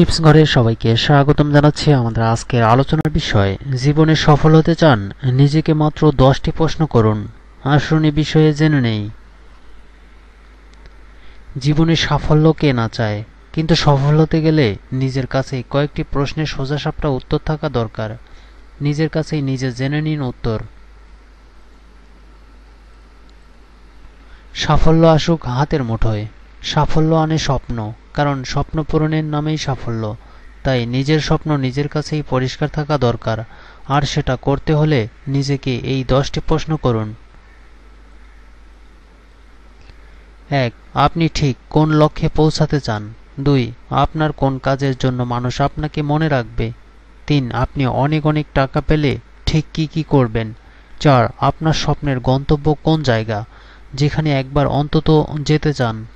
Tips ঘরে সবাইকে স্বাগতম জানাচ্ছি আমাদের আজকের আলোচনার বিষয়, জীবনে সফল হতে চান, নিজেকে মাত্র দশটি প্রশ্ন করুন। আসুন এ বিষয়ে জেনে নেই। জীবনে সাফল্য কে না চায়? কিন্তু সফল হতে গেলে নিজের কাছে কয়েকটি প্রশ্নের সোজাসাপটা উত্তর থাকা দরকার। নিজের কাছেই নিজে জেনে নিন উত্তর। সাফল্য আসুক হাতের মুঠোয়। সাফল্য আনে স্বপ্ন। কারণ স্বপ্ন পূরণের নামেই সাফল্য। তাই নিজের স্বপ্ন নিজের কাছেই পরিষ্কার থাকা দরকার। আর সেটা করতে হলে নিজেকে এই দশটি প্রশ্ন করুন। এক, আপনি ঠিক কোন লক্ষ্যে পৌঁছাতে চান? দুই, আপনার কোন কাজের জন্য মানুষ আপনাকে মনে রাখবে? তিন, আপনি অনেক অনেক টাকা পেলে ঠিক কি কি করবেন? চার, আপনার স্বপ্নের গন্তব্য কোন জায়গা? যেখানে একবার অন্তত যেতে চান।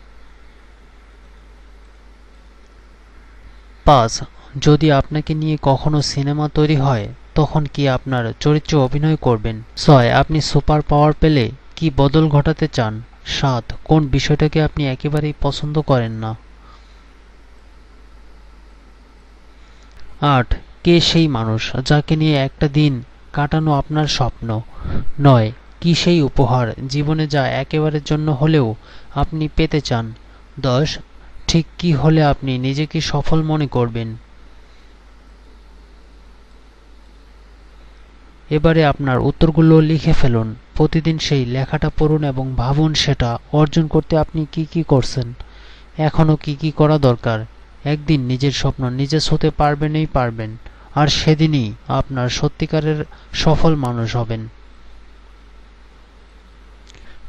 পাঁচ যদি আপনাকে নিয়ে কখনো সিনেমা তৈরি হয়, তখন কি আপনার চরিত্রে অভিনয় করবেন? ছয়, আপনি সুপার পাওয়ার পেলে কি বদল ঘটাতে চান? সাত, কোন বিষয়টাকে আপনি একেবারেই পছন্দ করেন না? আট, কে সেই মানুষ যাকে নিয়ে একটা দিন কাটানো আপনার স্বপ্ন? নয়, কি সেই উপহার জীবনে যা একেবারের জন্য হলেও আপনি পেতে চান? দশ ঠিক কি হলে আপনি নিজেকে সফল মনে করবেন? এবারে আপনার উত্তরগুলো লিখে ফেলুন। প্রতিদিন সেই লেখাটা পড়ুন এবং ভাবুন সেটা অর্জন করতে আপনি কি কি করছেন। এখনও কি কি করা দরকার? একদিন নিজের স্বপ্ন নিজে হতে পারবেনই পারবেন। আর সেদিনই আপনার সত্যিকারের সফল মানুষ হবেন।